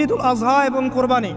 ঈদ উল আজহা এবং কোরবানি।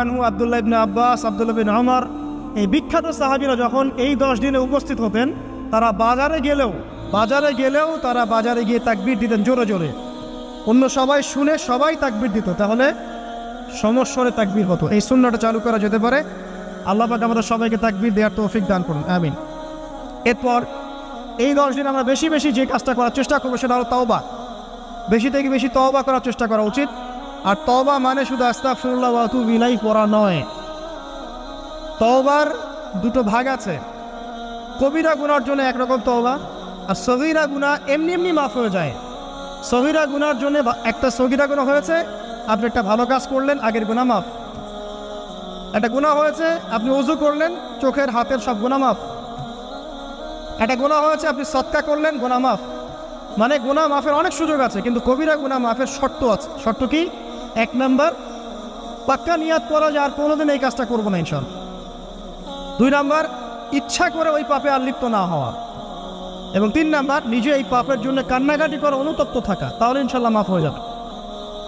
আনহু আবদুল্লাহ ইবনে আব্বাস, আবদুল্লাহ বিন আমর এই বিখ্যাত সাহাবীরা যখন এই দশ দিনে উপস্থিত হতেন, তারা বাজারে গেলেও বাজারে গেলেও তারা বাজারে গিয়ে তাকবির দিতেন জোরে জোরে। অন্য সবাই শুনে সবাই তাকবির দিত, তাহলে সমস্যরে তাকবির হতো। এই শূন্যটা চালু করা যেতে পারে। আল্লাহ পাক আমাদের সবাইকে তাকবির দেওয়ার তৌফিক দান করুন, আমিন। এরপর এই দশ দিন আমরা বেশি বেশি যে কাজটা করার চেষ্টা করব, সেটা হলো তওবা। বেশি থেকে বেশি তওবা করার চেষ্টা করা উচিত। আর তবা মানে শুধু আস্তাগফিরুল্লাহ ওয়া আতুবু ইলাইহি পড়া নয়। তওবার দুটো ভাগ আছে। কবিরা গুনার জন্য একরকম তওবা, আর সগিরা গুনাহ এমনি এমনি মাফ হয়ে যায়। সগিরা গুনার জন্য একটা সগিরা গুণা হয়েছে, আপনি একটা ভালো কাজ করলেন, আগের গুণা মাফ। একটা গুনাহ হয়েছে, আপনি উজু করলেন, চোখের, হাতের সব গুণা মাফ। একটা গুণা হয়েছে, আপনি সৎকা করলেন গুনাহ মাফ। মানে গুনাহ মাফের অনেক সুযোগ আছে, কিন্তু কবিরা গুনাহ মাফের শর্ত আছে। শর্ত কি? এক নাম্বার, পাক্কা নিয়াত করা যে আর কোনোদিন এই কাজটা করব না ইনশাল দুই নাম্বার, ইচ্ছা করে ওই পাপে আর লিপ্ত না হওয়া। এবং তিন নাম্বার, নিজে এই পাপের জন্য কান্নাকাটি করে অনুতপ্ত থাকা, তাহলে ইনশাল্লাহ মাফ হয়ে যাবে।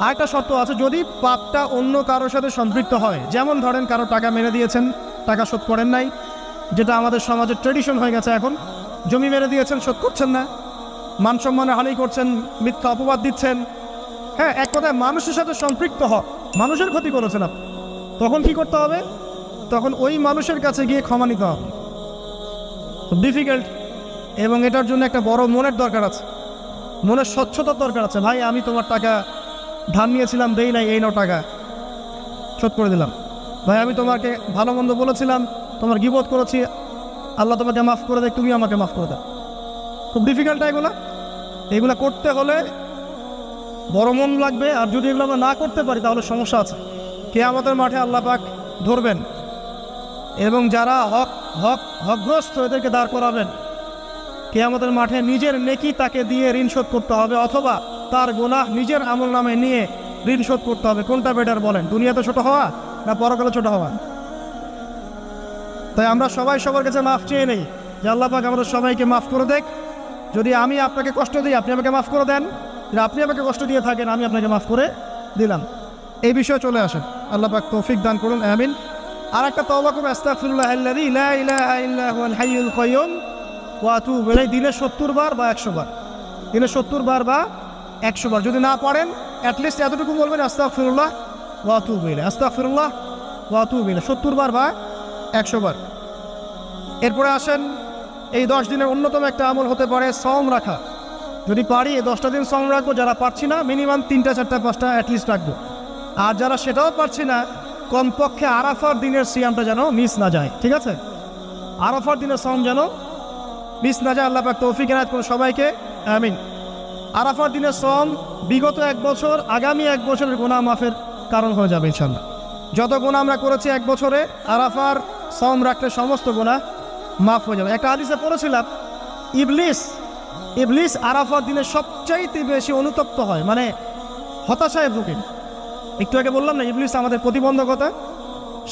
আরেকটা শর্ত আছে, যদি পাপটা অন্য কারোর সাথে সম্পৃক্ত হয়, যেমন ধরেন কারও টাকা মেরে দিয়েছেন, টাকা শোধ করেন নাই, যেটা আমাদের সমাজের ট্রেডিশন হয়ে গেছে এখন, জমি মেরে দিয়েছেন, শোধ করছেন না, মান সম্মানে হানি করছেন, মিথ্যা অপবাদ দিচ্ছেন হ্যাঁ এক কথায় মানুষের সাথে সম্পৃক্ত হ। মানুষের ক্ষতি আপনি। তখন কি করতে হবে? তখন ওই মানুষের কাছে গিয়ে ক্ষমা নিতে হবে। ডিফিকাল্ট এবং এটার জন্য একটা বড় মনের দরকার আছে। মনের স্বচ্ছতার দরকার আছে। ভাই, আমি তোমার টাকা ধান নিয়েছিলাম, দেই নাই, এই নাও টাকা। শোধ করে দিলাম। ভাই, আমি তোমাকে ভালো মন্দ বলেছিলাম, তোমার গিবোধ করেছি। আল্লাহ তোমাকে মাফ করে দেয়, তুমি আমাকে মাফ করে দাও। খুব ডিফিকাল্ট এগুলো? এগুলো করতে হলে বড় মন লাগবে, আর যদি এগুলো আমরা না করতে পারি, তাহলে সমস্যা আছে। কে আমাদের মাঠে আল্লাহ পাক ধরবেন। এবং যারা হক হক, হকগ্রস্ত, এদেরকে দাঁড় করাবেন। কে আমাদের মাঠে নিজের নেকি তাকে দিয়ে ঋণ শোধ করতে হবে, অথবা তার গোনাহ নিজের আমল নামে নিয়ে ঋণ শোধ করতে হবে। কোনটা বেটার বলেন? দুনিয়াতে ছোট হওয়া, না পরকালে ছোট হওয়া? তাই আমরা সবাই সবার কাছে মাফ চেয়ে নেই। যে আল্লাহ পাক আমাদের সবাইকে মাফ করে দেখ। যদি আমি আপনাকে কষ্ট দিই, আপনি আমাকে মাফ করে দেন। যদি আপনি আমাকে কষ্ট দিয়ে থাকেন, আমি আপনাকে মাফ করে দিলাম। এই বিষয়ে চলে আসেন। আল্লাহ পাক তৌফিক দান করুন, আমিন। আর একটা তওবা করবে আস্তাগফিরুল্লাহ আল্লাযী লা ইলাহা ইল্লা হুয়াল হাইয়ুল কাইয়্যুম, ওয়া আতুবু ইলাইহি। দিনে 70 বার বা 100 বার? দিনে 70 বার বা 100 বার। যদি না পারেন অ্যাটলিস্ট এতটুকু বলবেন আস্তা ফিরুল্লাহ ওয়াতু বিলে আস্তা ফিরুল্লাহ ওয়াতু বিলে সত্তর বার বা একশো বার। এরপরে আসেন, এই দশ দিনের অন্যতম একটা আমল হতে পারে সম রাখা। যদি পারি, এই দশটা দিন সম রাখব। যারা পারছি না মিনিমাম তিনটা, চারটা, পাঁচটা অ্যাটলিস্ট রাখব। আর যারা সেটাও পারছি না, কমপক্ষে আরাফার দিনের সিয়ামটা যেন মিস না যায়। ঠিক আছে? আরাফার দিনের সম যেন মিস না যায় আল্লাহ পাক তৌফিক এনায়ত করুন সবাইকে। আমিন। আরাফার দিনের সম বিগত এক বছর, আগামী এক বছরের গোনা মাফের কারণ হয়ে যাবে ইনশাল্লাহ যত গোনা আমরা করেছি এক বছরে, আরাফার সম রাখলে সমস্ত গোনা মাফ হয়ে যাবে। একটা আদিসে পড়েছিলাম, ইবলিস ইবলিস আরাফার দিনে সবচাইতে বেশি অনুতপ্ত হয় মানে হতাশায় ভুগে। একটু আগে বললাম না, ইবলিস আমাদের প্রতিবন্ধকতা?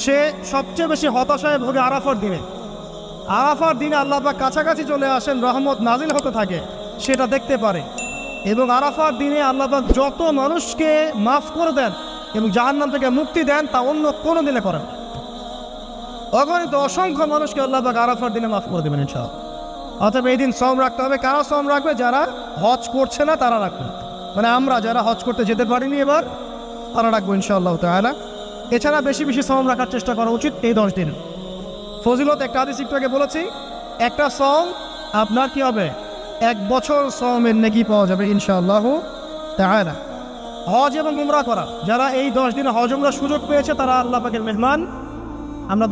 সে সবচেয়ে বেশি হতাশায় ভোগে আরাফার দিনে। আরাফার দিনে আল্লাহ পাক কাছাকাছি চলে আসেন, রহমত নাজিল হতে থাকে, সেটা দেখতে পারে। এবং আরাফার দিনে আল্লাহ যত মানুষকে মাফ করে দেন এবং জাহান্নাম থেকে মুক্তি দেন, তা অন্য কোনো দিনে করেন অগণিত অসংখ্য মানুষকে আল্লাহ পাক আরাফার দিনে মাফ করে দেবেন, ইনশাআল্লাহ। অতএব এই দিন শ্রম রাখতে হবে। কারা শ্রম রাখবে? যারা হজ করছে না, তারা রাখবে মানে আমরা যারা হজ করতে যেতে পারিনি এবার, তারা রাখব ইনশাআল্লাহ তাহলে এছাড়া বেশি বেশি শ্রম রাখার চেষ্টা করা উচিত এই দশ দিন। ফজিলত, একটা আদি আগে বলেছি, একটা সম আপনার কি হবে? এক বছর সমের নেকি পাওয়া যাবে ইনশাআল্লাহ তাহলে হজ এবং উমরা করা, যারা এই দশ দিনে হজ উমরা সুযোগ পেয়েছে, তারা আল্লাহ পাকের মেহমান। আমরা